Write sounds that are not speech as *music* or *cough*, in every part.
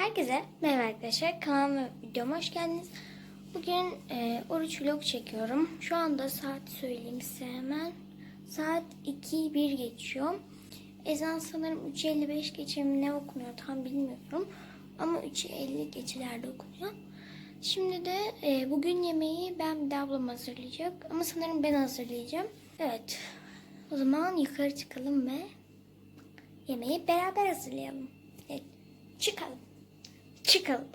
Herkese merhaba arkadaşlar. Kanalıma videoma hoş geldiniz. Bugün e, oruç vlog çekiyorum. Şu anda saat söyleyeyim size hemen. Saat 2.1 geçiyor. Ezan sanırım 3.55 geçe mi ne okunuyor tam bilmiyorum. Ama 3.50 geçelerde okunuyor. Şimdi de e, bugün yemeği ben bir de ablam hazırlayacak. Ama sanırım ben hazırlayacağım. Evet. O zaman yukarı çıkalım ve yemeği beraber hazırlayalım. Evet. Çıkalım. Çıkalım.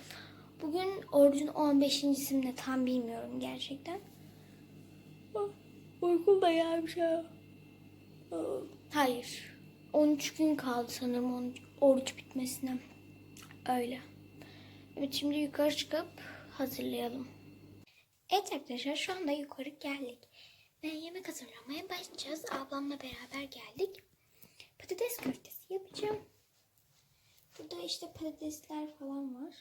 Bugün orucun 15.sinde tam bilmiyorum gerçekten. Ah, Uykum da gelmiş ha. Ah, Hayır. 13 gün kaldı sanırım oruç bitmesine. Öyle. Evet şimdi yukarı çıkıp hazırlayalım. Evet arkadaşlar şu anda yukarı geldik. Ve yemek hazırlamaya başlayacağız. Ablamla beraber geldik. Patates köftesi yapacağım. Burada işte patatesler falan var.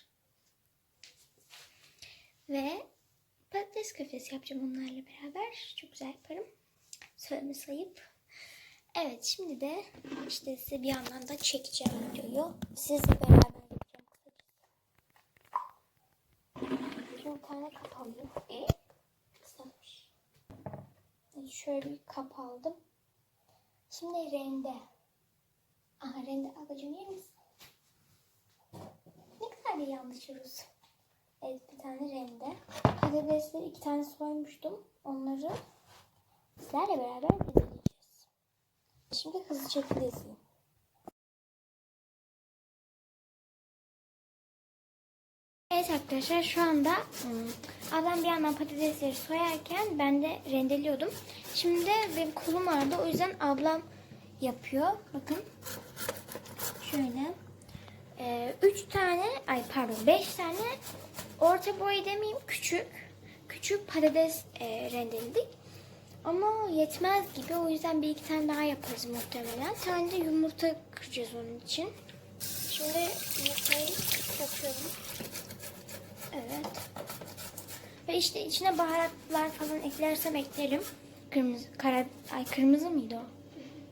Ve patates köftesi yapacağım onlarla beraber. Çok güzel yaparım. Söyleme sayıp. Evet şimdi de işte size bir yandan da çekeceğim videoyu. Sizle beraber yapacağım kısacası. Şimdi tane kap alayım. E. Şöyle bir kap aldım. Şimdi rende. Aha rende ablacığım yer misin? Ne kadar da yanlış yiyoruz. Evet bir tane rende. Patatesleri iki tane soymuştum. Onları sizlerle beraber deneyeceğiz. Şimdi hızlı şekilde izleyin. Evet arkadaşlar şu anda hmm, adam bir yandan patatesleri soyarken ben de rendeliyordum. Şimdi benim kolum ağrıdı o yüzden ablam yapıyor. Bakın. Şöyle. Ee, üç tane, ay pardon beş tane orta boy demeyeyim küçük. Küçük patates e, rendeledik. Ama yetmez gibi o yüzden bir iki tane daha yaparız muhtemelen. Tane de yumurta kıracağız onun için. Şimdi yumurtayı kırıyorum. Evet. Ve işte içine baharatlar falan eklersem eklerim. Kırmızı, kara, ay kırmızı mıydı o?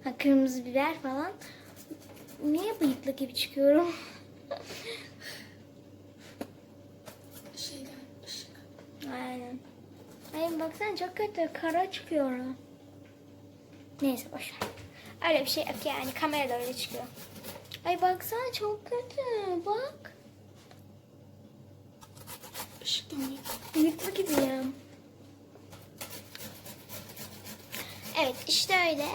Ha, kırmızı biber falan. Niye bıyıklı gibi çıkıyorum? *laughs* Aynen. Ay baksana çok kötü. Kara çıkıyor. Neyse boşver. Öyle bir şey yok yani. Kamerada öyle çıkıyor. Ay baksana çok kötü. Bak. Işıktan Bıyıklı gibi ya. Evet işte öyle.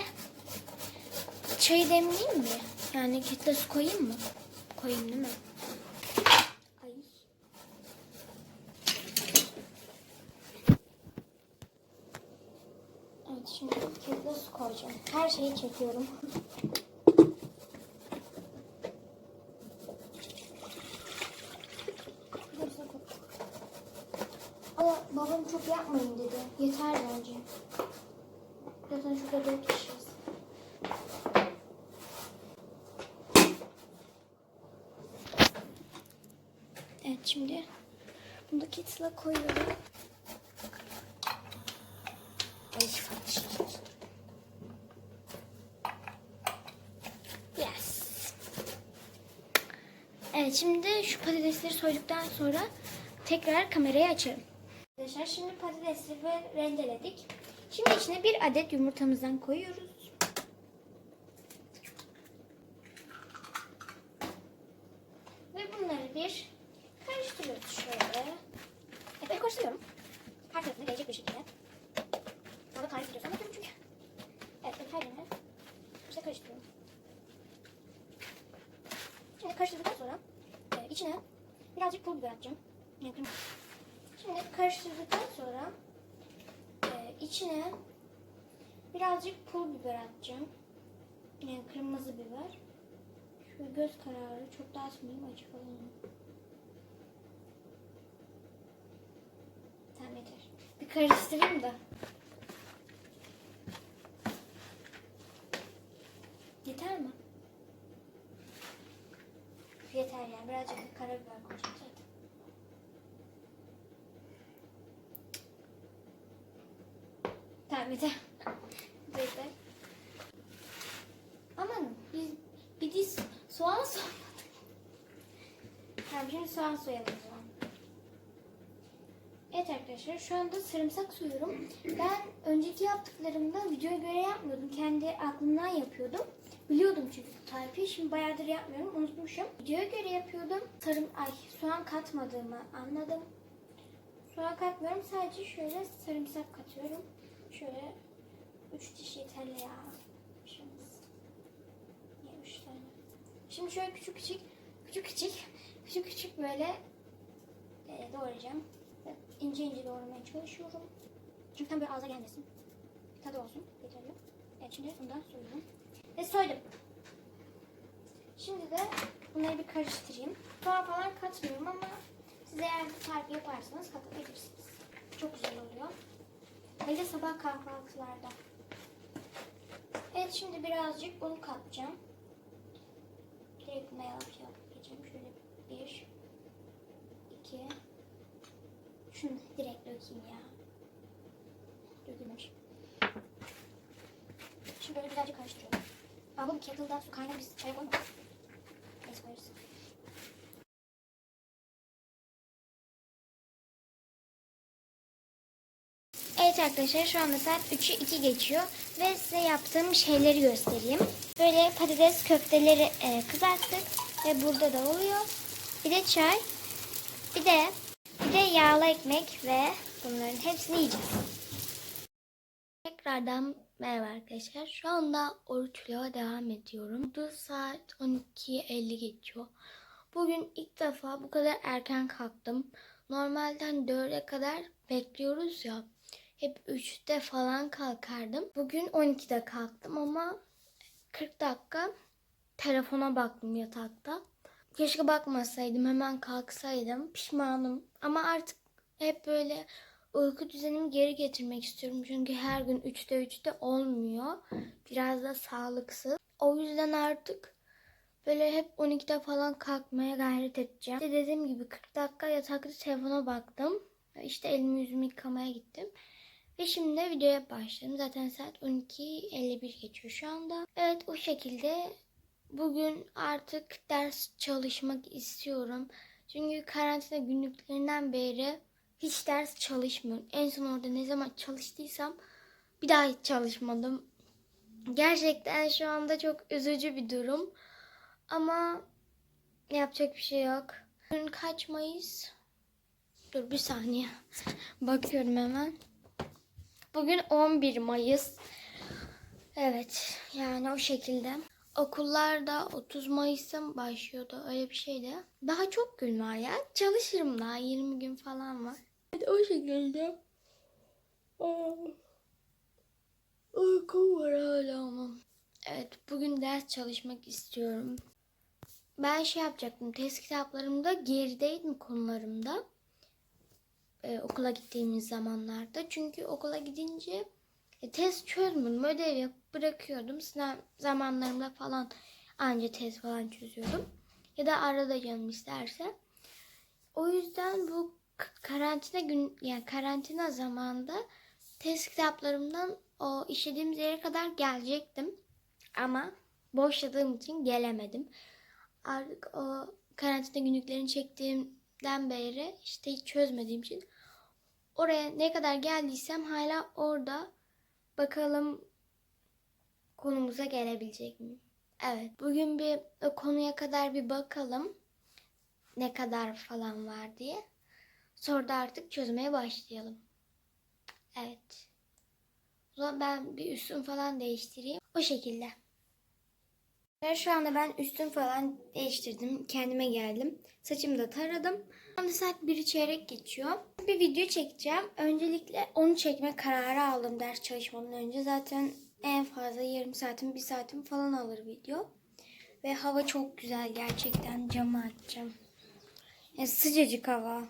Çayı demleyeyim mi? Yani ketle su koyayım mı? Koyayım değil mi? Ay. Evet şimdi ketle su koyacağım. Her şeyi çekiyorum. Babam çok yapmayın dedi. Yeter bence. Zaten şurada dört kişiyiz. Evet şimdi kettle'a koyuyorum. Ay, Yes. Evet şimdi şu patatesleri soyduktan sonra tekrar kamerayı açarım. Arkadaşlar şimdi patatesleri rendeledik. Şimdi içine bir adet yumurtamızdan koyuyoruz. Ve bunları bir karıştırıyoruz şöyle. Evet karıştırıyorum. Her tarafına gelecek bir şekilde. Orada tarif ediyorsam bakıyorum çünkü. Evet ben her yerine işte karıştırıyorum. Şimdi karıştırdıktan sonra e, içine birazcık pul biber atacağım. Yani kırmızı. Şimdi karıştırdıktan sonra e, içine birazcık pul biber atacağım. Yani kırmızı biber. Şöyle göz kararı çok da atmayayım açık alayım. Tamam yeter. Bir karıştırayım da. Yeter mi? Yeter yani. Birazcık karabiber koyacağım zaten. Tamam yeter. Yeter. Aman biz bir diz soğan soğan Tamam şimdi soğan soyalım arkadaşlar şu anda sarımsak soyuyorum. Ben önceki yaptıklarımda videoya göre yapmıyordum. Kendi aklımdan yapıyordum. Biliyordum çünkü tarifi. Şimdi bayağıdır yapmıyorum. Unutmuşum. Videoya göre yapıyordum. Sarım, ay soğan katmadığımı anladım. Soğan katmıyorum. Sadece şöyle sarımsak katıyorum. Şöyle 3 diş yeterli ya. Şimdi, niye 3 tane? Şimdi şöyle küçük küçük küçük küçük küçük küçük böyle e, doğrayacağım. İnce ince doğramaya çalışıyorum. Çünkü tam böyle ağza gelmesin. Tadı olsun. Yeterli. Evet şimdi bundan soyuyorum. Ve soydum. Şimdi de bunları bir karıştırayım. Soğan falan katmıyorum ama siz eğer bu tarifi yaparsanız katabilirsiniz. Çok güzel oluyor. Hele sabah kahvaltılarda. Evet şimdi birazcık un katacağım. Direkt buna yavaş yavaş geçeceğim. Şöyle bir, iki, şunu direkt dökeyim ya. Dökülmüş. Şimdi böyle güzelce karıştırıyorum. Aa bu kettle'da su kaynar biz çay koymadık. Neyse koyarız. Evet arkadaşlar şu anda saat 3'ü 2 geçiyor ve size yaptığım şeyleri göstereyim. Böyle patates köfteleri e, kızarttık ve burada da oluyor. Bir de çay, bir de bir de yağlı ekmek ve bunların hepsini yiyeceğiz. Tekrardan merhaba arkadaşlar. Şu anda oruçluğa devam ediyorum. Bu saat 12.50 geçiyor. Bugün ilk defa bu kadar erken kalktım. Normalden 4'e kadar bekliyoruz ya. Hep 3'te falan kalkardım. Bugün 12'de kalktım ama 40 dakika telefona baktım yatakta. Keşke bakmasaydım hemen kalksaydım. Pişmanım. Ama artık hep böyle uyku düzenimi geri getirmek istiyorum. Çünkü her gün 3'te 3'te olmuyor. Biraz da sağlıksız. O yüzden artık böyle hep 12'de falan kalkmaya gayret edeceğim. İşte dediğim gibi 40 dakika yatakta telefona baktım. İşte elimi yüzümü yıkamaya gittim. Ve şimdi de videoya başladım. Zaten saat 12.51 geçiyor şu anda. Evet o şekilde bugün artık ders çalışmak istiyorum. Çünkü karantina günlüklerinden beri hiç ders çalışmıyorum. En son orada ne zaman çalıştıysam bir daha hiç çalışmadım. Gerçekten şu anda çok üzücü bir durum. Ama yapacak bir şey yok. Bugün kaç Mayıs? Dur bir saniye. Bakıyorum hemen. Bugün 11 Mayıs. Evet yani o şekilde. Okullarda 30 Mayıs'ta mı başlıyordu öyle bir şeydi. Daha çok gün var ya. Çalışırım daha 20 gün falan var. Evet o şekilde. Aa, Uykum var hala ama. Evet bugün ders çalışmak istiyorum. Ben şey yapacaktım. Test kitaplarımda gerideydim konularımda e, okula gittiğimiz zamanlarda. Çünkü okula gidince e, test çözmüyordum. Ödev yapıp bırakıyordum. Sınav zamanlarımda falan anca test falan çözüyordum. Ya da arada canım isterse. O yüzden bu karantina gün yani karantina zamanında test kitaplarımdan o işlediğimiz yere kadar gelecektim. Ama boşladığım için gelemedim. Artık o karantina günlüklerini çektiğimden beri işte hiç çözmediğim için oraya ne kadar geldiysem hala orada bakalım konumuza gelebilecek miyim? Evet bugün bir o konuya kadar bir bakalım ne kadar falan var diye. Sonra da artık çözmeye başlayalım. Evet. O zaman ben bir üstüm falan değiştireyim. O şekilde. Şu anda ben üstüm falan değiştirdim. Kendime geldim. Saçımı da taradım. Şu anda saat 1'i çeyrek geçiyor. Bir video çekeceğim. Öncelikle onu çekme kararı aldım ders çalışmadan önce. Zaten en fazla yarım saatim, bir saatim falan alır video. Ve hava çok güzel gerçekten. Camı açacağım. Yani sıcacık hava.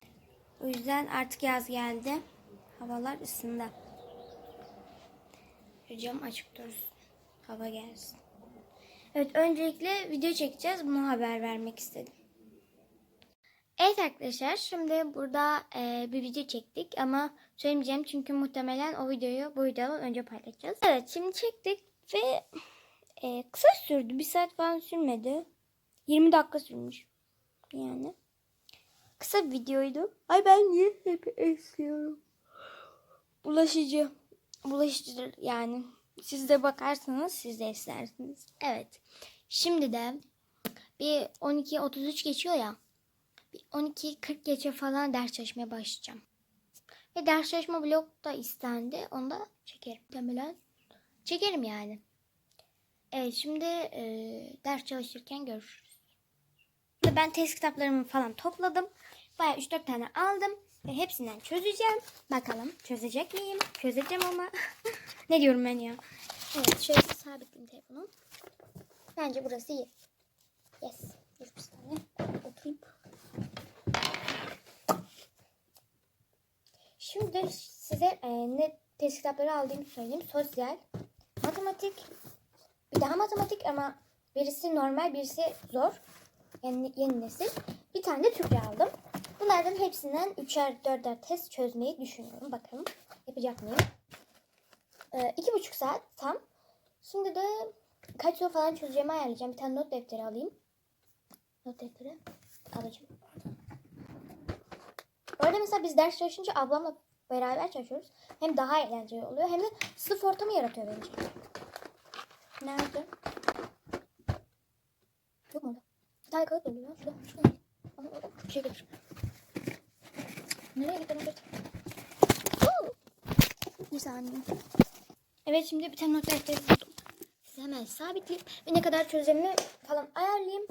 O yüzden artık yaz geldi. Havalar ısındı. Cam açık dursun. Hava gelsin. Evet öncelikle video çekeceğiz. Bunu haber vermek istedim. Evet arkadaşlar şimdi burada e, bir video çektik ama söylemeyeceğim çünkü muhtemelen o videoyu bu videodan önce paylaşacağız. Evet şimdi çektik ve e, kısa sürdü. Bir saat falan sürmedi. 20 dakika sürmüş yani. kısa bir videoydu. Ay ben niye hep esliyorum? Bulaşıcı. Bulaşıcıdır yani. Siz de bakarsanız siz de eslersiniz. Evet. Şimdi de bir 12.33 geçiyor ya. Bir 12.40 geçe falan ders çalışmaya başlayacağım. Ve ders çalışma vlog da istendi. Onu da çekerim. Muhtemelen çekerim yani. Evet şimdi e, ders çalışırken görüşürüz. Ben test kitaplarımı falan topladım. Baya 3-4 tane aldım. Ve hepsinden çözeceğim. Bakalım çözecek miyim? Çözeceğim ama. *laughs* ne diyorum ben ya? Evet şöyle sabitleyeyim telefonu. Bence burası iyi. Yes. Dur bir saniye. Oturayım. Şimdi size e, ne test kitapları aldığımı söyleyeyim. Sosyal, matematik, bir daha matematik ama birisi normal, birisi zor. Yani yeni nesil. Bir tane de Türkçe aldım. Bunlardan hepsinden üçer dörder test çözmeyi düşünüyorum. Bakalım yapacak mıyım? Ee, iki buçuk saat tam. Şimdi de kaç soru falan çözeceğimi ayarlayacağım. Bir tane not defteri alayım. Not defteri alacağım. Arada mesela biz ders çalışınca ablamla beraber çalışıyoruz. Hem daha eğlenceli oluyor hem de sınıf ortamı yaratıyor bence. Nerede? Yok mu orada? Bir tane kağıt oluyor. Şurada. Şurada. Bir şey gelir. Nereye? Oo! Bir saniye. Evet şimdi bir tane not defteri buldum. Size hemen sabitleyeyim. Ve ne kadar çözeceğimi falan ayarlayayım.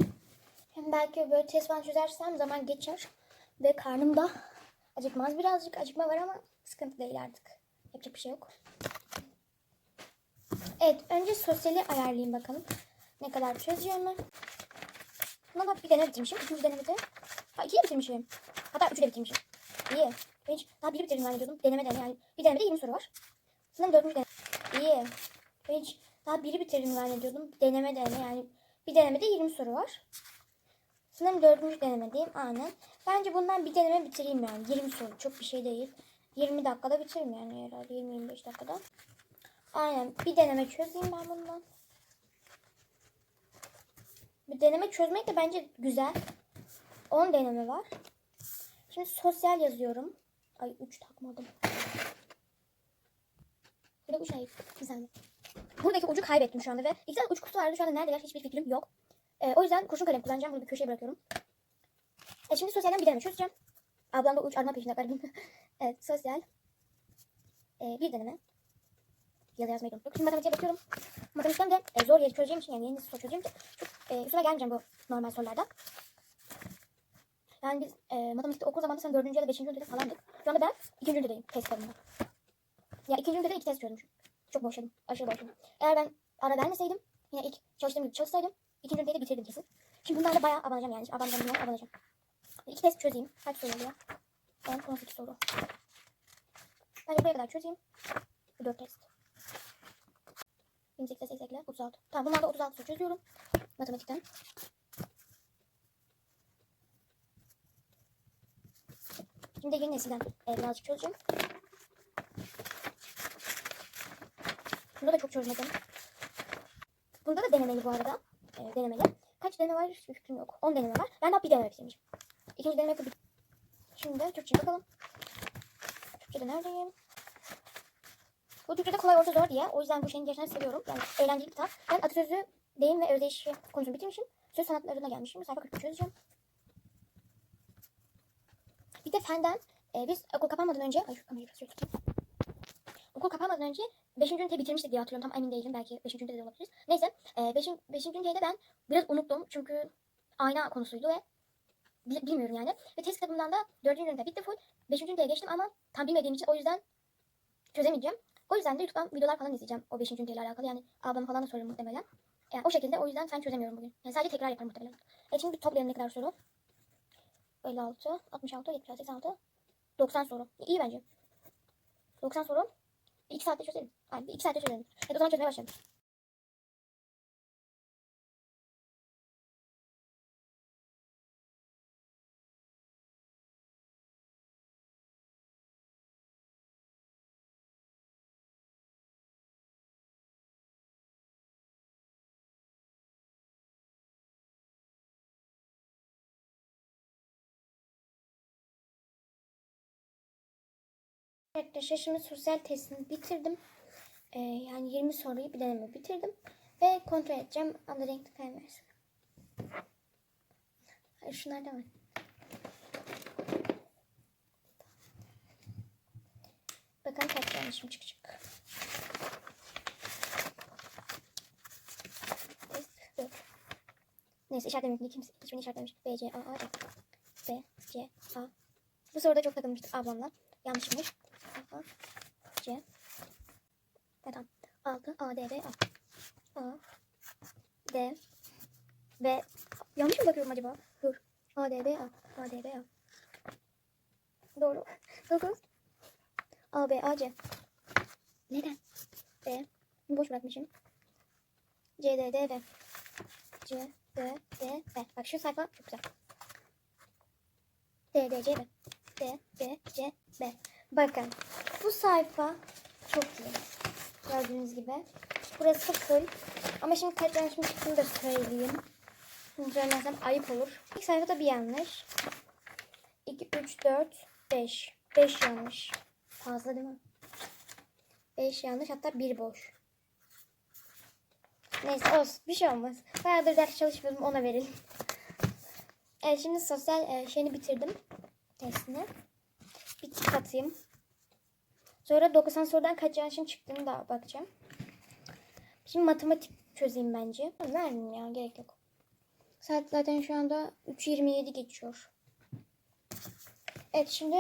Hem belki böyle test falan çözersem zaman geçer. Ve karnım da acıkmaz. Birazcık acıkma var ama sıkıntı değil artık. Yapacak bir şey yok. Evet önce sosyali ayarlayayım bakalım. Ne kadar çözeceğimi. Buna da bir deneme bitirmişim. İkinci denemede. Ha ikiyi bitirmişim. Hatta üçü de bitirmişim. İyi. Ben hiç daha biri bitirdim zannediyordum. Deneme deneme yani. Bir denemede 20 soru var. Sanırım dördüncü deneme. İyi. Ben hiç daha biri bitirdim zannediyordum. Deneme deneme yani. Bir denemede 20 soru var. Sanırım dördüncü denemedeyim. Aynen. Bence bundan bir deneme bitireyim yani. 20 soru. Çok bir şey değil. 20 dakikada bitiririm yani herhalde. 20-25 dakikada. Aynen. Bir deneme çözeyim ben bundan. Bir deneme çözmek de bence güzel. 10 deneme var. Şimdi sosyal yazıyorum. Ay 3 takmadım. Bir de uç ayıp. Bir saniye. Buradaki ucu kaybettim şu anda ve iki tane uç kutusu vardı. Şu anda neredeler hiçbir fikrim yok. Ee, o yüzden kurşun kalem kullanacağım. Bunu bir köşeye bırakıyorum. E şimdi sosyalden bir deneme çözeceğim. Ablam da uç arma peşinde galiba. *laughs* evet sosyal. Ee, bir deneme. Yazı yazmayı unuttuk. Şimdi matematiğe bakıyorum. Matematikten de e, zor yeri çözeceğim için yani yeni soru çözeceğim ki çok e, üstüne gelmeyeceğim bu normal sorularda. Yani biz e, matematikte okul zamanında sen dördüncü ya da beşinci ünitede falandık. Şu anda ben ikinci ünitedeyim test kitabında. Ya ikinci ünitede iki test çözmüşüm. Çok boşladım. Aşırı boşladım. Eğer ben ara vermeseydim yine ilk çalıştığım gibi çalışsaydım ikinci üniteyi de bitirdim kesin. Şimdi bunlarla bayağı abanacağım yani. Abanacağım bunlarla abanacağım. İki test çözeyim. Kaç soru oluyor? 10, 18 soru. Bence buraya kadar çözeyim. Bu 4 test. 28'e 80'ler 36. Tamam bunlarla 36 soru çözüyorum. Matematikten. Şimdi de yeni nesilden e, birazcık çözeceğim. Bunda da çok çözmedim. Bunda da denemeli bu arada. E, denemeli. Kaç deneme var hiçbir fikrim yok. 10 deneme var. Ben daha bir deneme bitirmişim. İkinci deneme bir. Şimdi de Türkçe'ye bakalım. Türkçe'de neredeyim? Bu Türkçe'de kolay orta zor diye. O yüzden bu şeyin gerçekten seviyorum. Yani eğlenceli kitap. Ben atasözü, deyim ve özdeyiş konusunu bitirmişim. Söz sanatlarına gelmişim. Sayfa 40 çözeceğim. Bir de fenden e, biz okul kapanmadan önce... Ay şu kamerayı biraz. Okul kapanmadan önce 5. ünite bitirmiştik diye hatırlıyorum. Tam emin değilim. Belki 5. ünitede de olabiliriz. Neyse. 5. E, 5. üniteyi de ben biraz unuttum. Çünkü ayna konusuydu ve bil- bilmiyorum yani. Ve test kitabımdan da 4. ünite bitti full. 5. üniteye geçtim ama tam bilmediğim için o yüzden çözemeyeceğim. O yüzden de YouTube'dan videolar falan izleyeceğim o 5. üniteyle alakalı. Yani ablama falan da sorarım muhtemelen. Yani o şekilde o yüzden fen çözemiyorum bugün. Yani sadece tekrar yaparım muhtemelen. E şimdi bir toplayalım ne kadar soru. 56, 66, 76, 86, 90 soru. İyi bence. 90 soru. 2 saatte çözelim. Aynen 2 saatte çözelim. Evet o zaman çözmeye başlayalım. Arkadaşlar şimdi sosyal testini bitirdim. Ee, yani 20 soruyu bir deneme bitirdim. Ve kontrol edeceğim. Ana renkli kalem versin. Hayır şunlardan var. Bakalım kaç yanlışım çıkacak. Neyse işaretlemedim. Kimse hiçbirini işaretlememiş. B, C, A, A, C. B, C, A. Bu soruda çok takılmıştık ablamla. Yanlışmış. A, C. Tamam. 6, A, D, B, A. A, D, B. Yanlış mı bakıyorum acaba? Dur. A, D, B, A. A, D, B, A. Doğru. 9. A, B, A, C. Neden? B. Boş bırakmışım. C, D, D, B. C, D, D, B. Bak şu sayfa çok güzel. D, D, C, B. D, D, C, B. Bakın bu sayfa çok iyi. Gördüğünüz gibi. Burası full. Ama şimdi kaç yanlışım çıktığını da söyleyeyim. Şimdi söylemezsem ayıp olur. İlk sayfada bir yanlış. 2, 3, 4, 5. 5 yanlış. Fazla değil mi? 5 yanlış hatta 1 boş. Neyse olsun bir şey olmaz. Bayağıdır ders çalışmıyordum ona verelim. Evet şimdi sosyal e, şeyini bitirdim. Testini. Bir tık atayım. Sonra 90 sorudan kaç yanlışın çıktığını da bakacağım. Şimdi matematik çözeyim bence. Vermeyeyim ya gerek yok. Saat zaten şu anda 3.27 geçiyor. Evet şimdi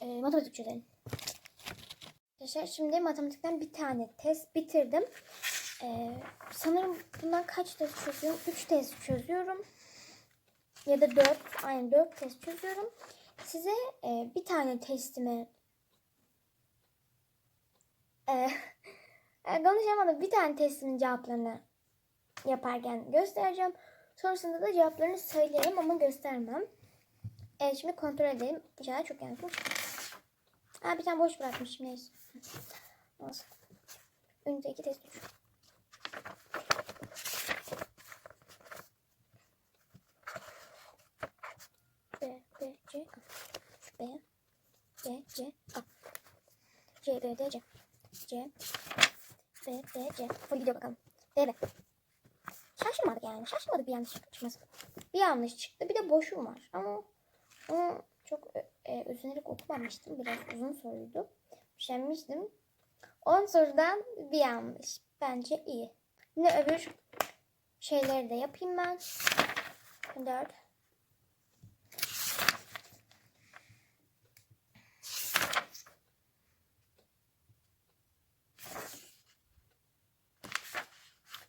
e, matematik çözelim. Arkadaşlar şimdi matematikten bir tane test bitirdim. E, sanırım bundan kaç test çözüyorum? 3 test çözüyorum. Ya da 4. Aynen 4 test çözüyorum. Size e, bir tane testimi e, *laughs* e, konuşamadım. Bir tane testimin cevaplarını yaparken göstereceğim. Sonrasında da cevaplarını söylerim ama göstermem. Evet şimdi kontrol edelim. İnşallah çok yanlış. Aa bir tane boş bırakmışım neyse. Olsun. Önce test. B, B, C, A. B, C, C, A. C, B, D, C. B, D, C. Full gidiyor bakalım. B, B. Şaşırmadık yani. Şaşırmadık bir yanlış çıkması. Bir yanlış çıktı. Bir de boşum var. Ama onu çok e, özenerek okumamıştım. Biraz uzun soruydu. Üşenmiştim. 10 sorudan bir yanlış. Bence iyi. Yine öbür şeyleri de yapayım ben. 4.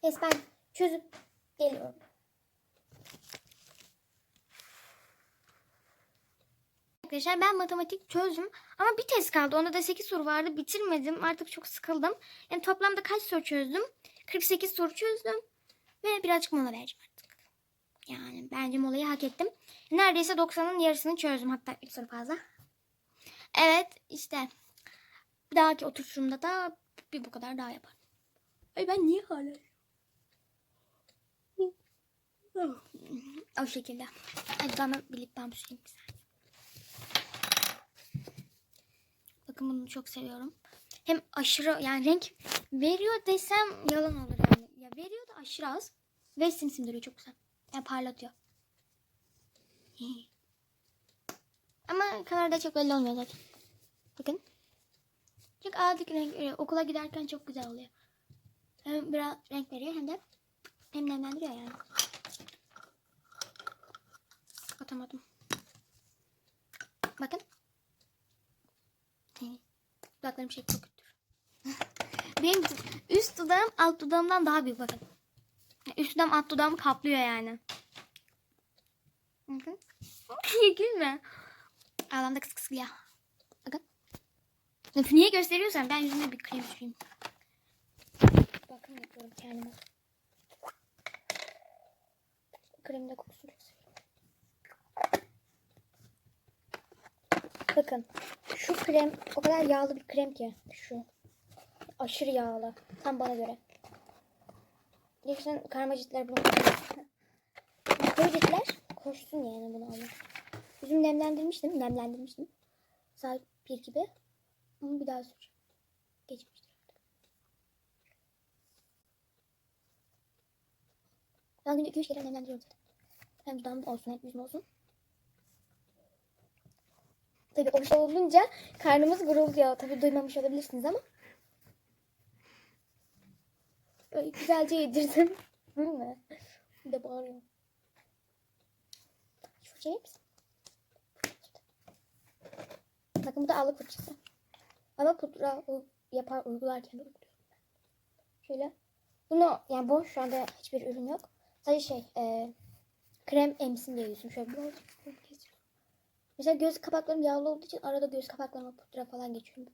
Yes ben çözüp geliyorum. Arkadaşlar ben matematik çözdüm ama bir test kaldı. Onda da 8 soru vardı. Bitirmedim. Artık çok sıkıldım. Yani toplamda kaç soru çözdüm? 48 soru çözdüm. Ve birazcık mola vereceğim artık. Yani bence molayı hak ettim. Neredeyse 90'ın yarısını çözdüm. Hatta bir soru fazla. Evet işte. Bir dahaki oturuşumda da bir bu kadar daha yaparım. Ay ben niye hala? O şekilde. Hadi bana bir lip balm süreyim bir. Bakın bunu çok seviyorum. Hem aşırı yani renk veriyor desem yalan olur yani. Ya veriyor da aşırı az. Ve simsindiriyor çok güzel. Yani parlatıyor. *laughs* Ama kamerada çok belli olmuyor zaten. Bakın. Çok azıcık renk veriyor. Okula giderken çok güzel oluyor. Hem biraz renk veriyor hem de hem nemlendiriyor yani. Atamadım. Bakın. Dudaklarım şey çok kötü. *laughs* Benim üst dudağım alt dudağımdan daha büyük bakın. Üst dudağım alt dudağımı kaplıyor yani. Bakın. *laughs* Gülme. Ağlamda kıs kıs ya. Bakın. Niye gösteriyorsan ben yüzüme bir krem süreyim. Bakın yapıyorum kendime. Kremin de kokusunu çok seviyorum. Bakın şu krem o kadar yağlı bir krem ki şu. Aşırı yağlı. Tam bana göre. Gerçekten karmacıtlar bunu *laughs* Karmacıtlar koşsun yani bunu alır. Yüzümü nemlendirmiştim. Nemlendirmiştim. Saat bir gibi. Onu bir daha süreceğim. Geçmiştir artık. Ben günde 2-3 kere nemlendiriyorum zaten. Hem dudağım olsun hem yüzüm olsun. Tabii oruçta olunca karnımız gurulduyor. Tabii duymamış olabilirsiniz ama. Böyle güzelce yedirdim. *laughs* Değil mi? Bir de bağırıyor. Fırça yer misin? Bakın bu da allık fırçası. Ama pudra yapar uygularken uyguluyorum. Şöyle. Bunu yani boş şu anda hiçbir ürün yok. Sadece şey e, krem emsin diye yüzüm. Şöyle birazcık. Mesela göz kapaklarım yağlı olduğu için arada göz kapaklarıma pudra falan geçiyorum.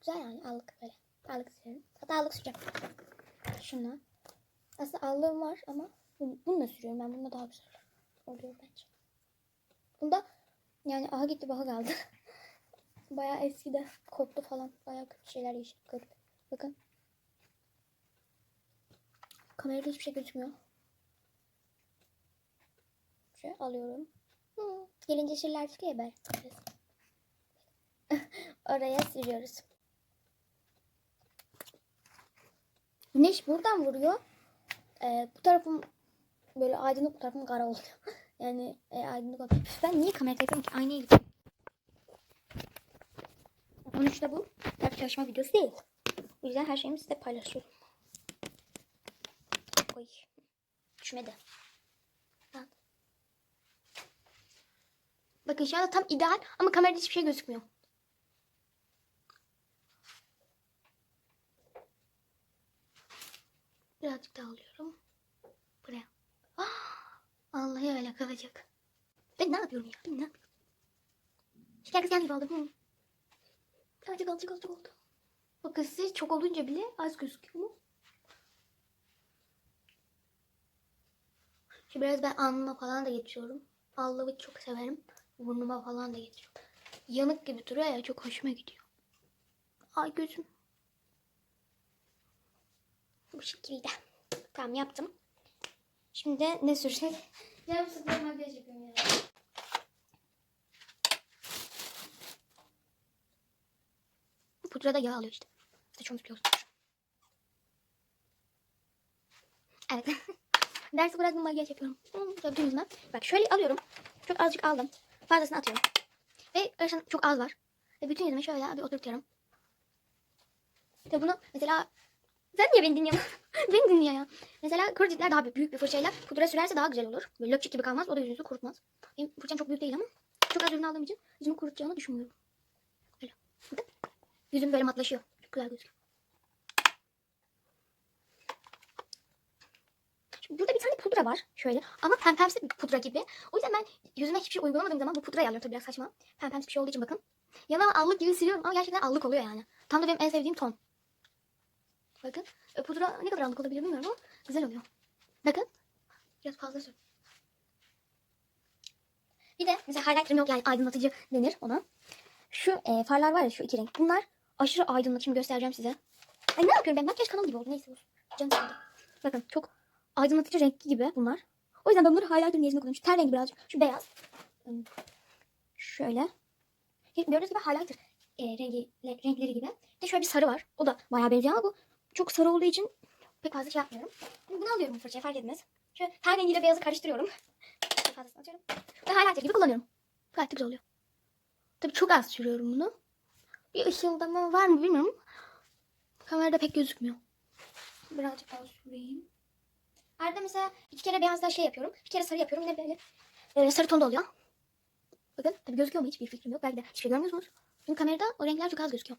Güzel yani allık böyle. Allık sürüyorum. Hatta allık süreceğim. Şunla. Aslında allığım var ama bunu- bununla sürüyorum ben. Bununla daha güzel oluyor bence. Bunda yani aha gitti baha kaldı. *laughs* Bayağı eskide koptu falan. Bayağı kötü şeyler yaşadık. Garip. Bakın. Kamerada hiçbir şey gözükmüyor. Şöyle alıyorum. Gelince şirler çıkıyor ya. *laughs* Oraya sürüyoruz. Güneş buradan vuruyor. Ee, bu tarafım böyle aydınlık bu tarafım kara oluyor. *laughs* yani e, aydınlık. Üf, Ben niye kamera takıyorum ki? Aynaya gidiyorum. Sonuçta bu ders çalışma videosu değil. O yüzden her şeyimi size paylaşıyorum. Oy. Düşmedi. Bakın şu anda tam ideal ama kamerada hiçbir şey gözükmüyor. Birazcık daha alıyorum. Buraya. Ah, vallahi öyle kalacak. Ben ne yapıyorum ya? Ben ne yapıyorum? Şeker kız gibi oldum. Hı. Azıcık azıcık azıcık oldu. Bakın size çok olunca bile az gözüküyor mu? Şimdi biraz ben alnıma falan da geçiyorum. Allığı çok severim. Burnuma falan da geçiyorum. Yanık gibi duruyor ya çok hoşuma gidiyor. Ay gözüm. Bu şekilde. Tamam yaptım. Şimdi ne sürecek? *laughs* Ya bu sefer makyaj yapıyorum ya. Bu pudra da yağ alıyor işte. İşte çoğunuz biliyorsunuz. Evet. *laughs* Dersi bıraktım makyaj yapıyorum. Tabii tüm yüzüme. Bak şöyle alıyorum. Çok azıcık aldım. Fazlasını atıyorum. Ve arasında çok az var. Ve bütün yüzüme şöyle bir oturtuyorum. Ve bunu mesela sen niye beni dinliyorsun? *laughs* beni dinliyor ya. Mesela kuru daha büyük bir fırçayla pudra sürerse daha güzel olur. Böyle löpçük gibi kalmaz. O da yüzünüzü kurutmaz. Benim fırçam çok büyük değil ama çok az ürün aldığım için yüzümü kurutacağını düşünmüyorum. Böyle. Yüzüm böyle matlaşıyor. Çok güzel gözüküyor. Burada bir tane pudra var. Şöyle. Ama pempemsi bir pudra gibi. O yüzden ben yüzüme hiçbir şey uygulamadığım zaman bu pudrayı alıyorum. Tabii biraz saçma. Pempemsi bir şey olduğu için bakın. Yanına allık gibi siliyorum ama gerçekten allık oluyor yani. Tam da benim en sevdiğim ton. Bakın. E, pudra ne kadar allık olabilir bilmiyorum ama güzel oluyor. Bakın. Biraz fazla sür. Bir de mesela highlighter'ım yok yani aydınlatıcı denir ona. Şu e, farlar var ya şu iki renk. Bunlar aşırı aydınlık. Şimdi göstereceğim size. Ay ne yapıyorum ben? Makyaj kanalı gibi oldu. Neyse. Canım. Bakın çok aydınlatıcı renkli gibi bunlar. O yüzden ben bunları highlighter'ın yerine kullanıyorum. Şu ten rengi birazcık. Şu beyaz. Hmm. Şöyle. Gördüğünüz gibi highlighter e, rengi, renkleri gibi. Bir de şöyle bir sarı var. O da bayağı benziyor ama bu çok sarı olduğu için pek fazla şey yapmıyorum. Bunu alıyorum bu fırçaya fark etmez. Şöyle ten rengiyle beyazı karıştırıyorum. Çok fazlasını atıyorum. Ve highlighter gibi kullanıyorum. Gayet güzel oluyor. Tabii çok az sürüyorum bunu. Bir ışıldama var mı bilmiyorum. Kamerada pek gözükmüyor. Birazcık daha süreyim. Arada mesela iki kere beyaz daha şey yapıyorum. Bir kere sarı yapıyorum. Ne böyle e, sarı tonda oluyor. Bakın tabii gözüküyor mu hiçbir fikrim yok. Belki de hiçbir şey görmüyorsunuz. Çünkü kamerada o renkler çok az gözüküyor.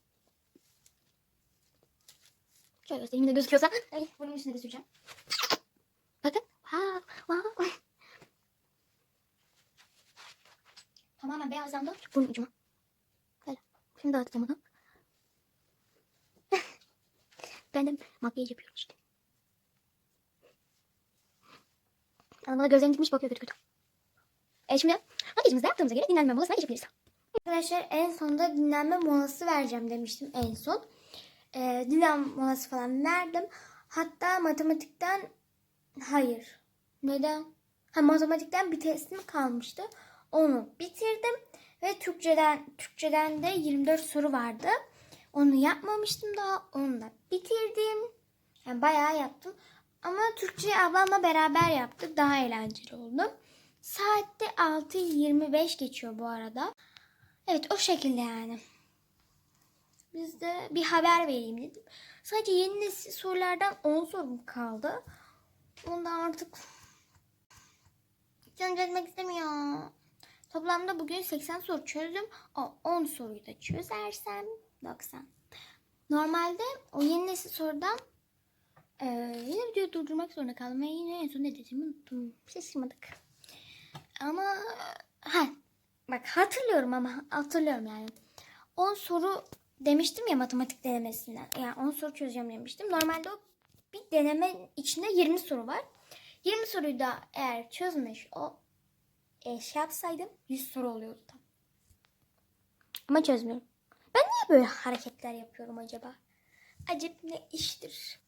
Şöyle göstereyim yine gözüküyorsa. Ay, bunun üstüne de süreceğim. Bakın. Ha, wow. Tamamen beyazlandı. Bunun ucuma. Böyle. Şimdi dağıtacağım onu. *laughs* ben de makyaj yapıyorum işte. Bana gözlerim gitmiş bakıyor kötü kötü. E şimdi makyajımızı da yaptığımıza göre dinlenme molasına geçebiliriz. Arkadaşlar en sonunda dinlenme molası vereceğim demiştim en son. Ee, dinlenme molası falan verdim. Hatta matematikten hayır. Neden? Ha matematikten bir testim kalmıştı. Onu bitirdim Ve Türkçeden Türkçeden de 24 soru vardı. Onu yapmamıştım daha. Onu da bitirdim. Yani bayağı yaptım. Ama Türkçeyi ablamla beraber yaptık. Daha eğlenceli oldu. Saatte 6.25 geçiyor bu arada. Evet o şekilde yani. Biz de bir haber vereyim dedim. Sadece yeni nesil sorulardan 10 sorum kaldı. Ondan artık canım çekmek istemiyor. Toplamda bugün 80 soru çözdüm. O 10 soruyu da çözersem 90. Normalde o yeni nesil sorudan e, yine videoyu durdurmak zorunda kaldım. Ve yine en son ne dediğimi unuttum. Şaşırmadık. Ama ha bak hatırlıyorum ama hatırlıyorum yani. 10 soru demiştim ya matematik denemesinden. Yani 10 soru çözeceğim demiştim. Normalde o bir deneme içinde 20 soru var. 20 soruyu da eğer çözmüş o e, şey yapsaydım 100 soru oluyordu tam. Ama çözmüyorum. Ben niye böyle hareketler yapıyorum acaba? Acaba ne iştir?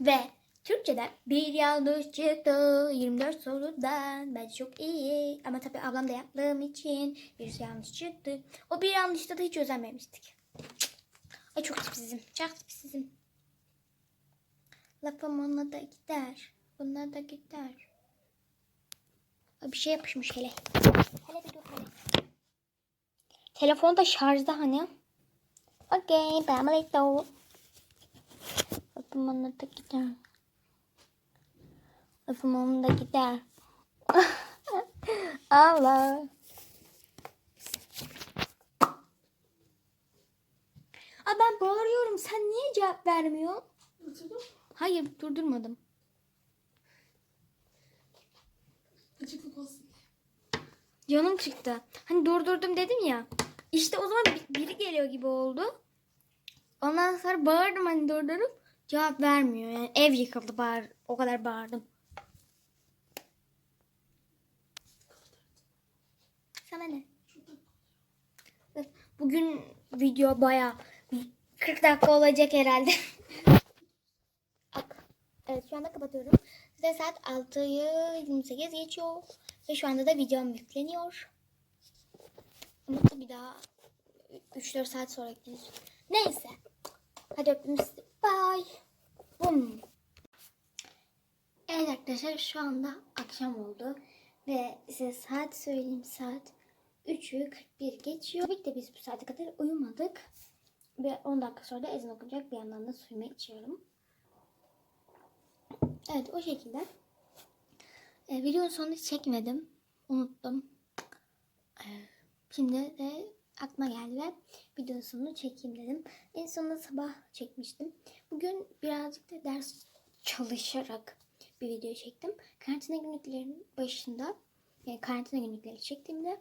Ve Türkçeden bir yanlış çıktı 24 sorudan bence çok iyi ama tabii ablam da yaptığım için bir yanlış çıktı. O bir yanlışta da hiç özenmemiştik. Ay çok tipsizim. Çok tipsizim. Lafım ona da gider. Buna da gider. Ay, Bir şey yapışmış hele. Hele bir dur hele. Telefon da şarjda hani. Okey, ben Malito. Lafım ona da gider. Ona da gider. *laughs* Allah. Aa, ben bağırıyorum. Sen niye cevap vermiyorsun? Hayır durdurmadım. Açıklık olsun. Canım çıktı. Hani durdurdum dedim ya. İşte o zaman bi- biri geliyor gibi oldu. Ondan sonra bağırdım hani durdurup cevap vermiyor. Yani ev yıkıldı bağır. O kadar bağırdım. Sana ne? Bugün video baya 40 dakika olacak herhalde. *laughs* Evet şu anda kapatıyorum. Size saat 6'yı 28 geçiyor. Ve şu anda da videom yükleniyor. Ama bir daha 3-4 saat sonra yüklenir. Neyse. Hadi öptüm sizi. Bye. Bum. Evet arkadaşlar şu anda akşam oldu. Ve size saat söyleyeyim saat 3'ü 41 geçiyor. Tabii ki de biz bu saate kadar uyumadık. Ve 10 dakika sonra da ezan okunacak. Bir yandan da suyumu içiyorum. Evet o şekilde. E, videonun sonunu çekmedim. Unuttum. E, şimdi de aklıma geldi ve videonun sonunu çekeyim dedim. En sonunda sabah çekmiştim. Bugün birazcık da ders çalışarak bir video çektim. Karantina günlüklerinin başında yani karantina günlükleri çektiğimde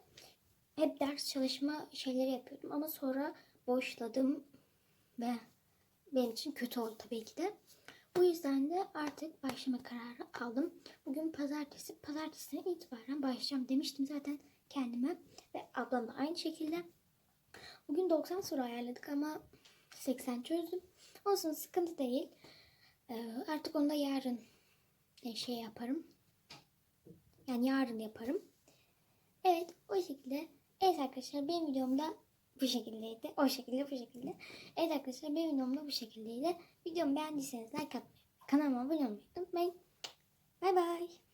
hep ders çalışma şeyleri yapıyordum. Ama sonra boşladım ve benim için kötü oldu tabii ki de. Bu yüzden de artık başlama kararı aldım. Bugün pazartesi. Pazartesine itibaren başlayacağım demiştim zaten kendime. Ve ablam da aynı şekilde. Bugün 90 soru ayarladık ama 80 çözdüm. Olsun sıkıntı değil. Ee, artık onu da yarın e, şey yaparım. Yani yarın yaparım. Evet o şekilde. Evet arkadaşlar benim videomda bu şekildeydi. O şekilde bu şekilde. Evet arkadaşlar benim videom da bu şekildeydi. Videomu beğendiyseniz like atmayı, kanalıma abone olmayı unutmayın. Bay bay.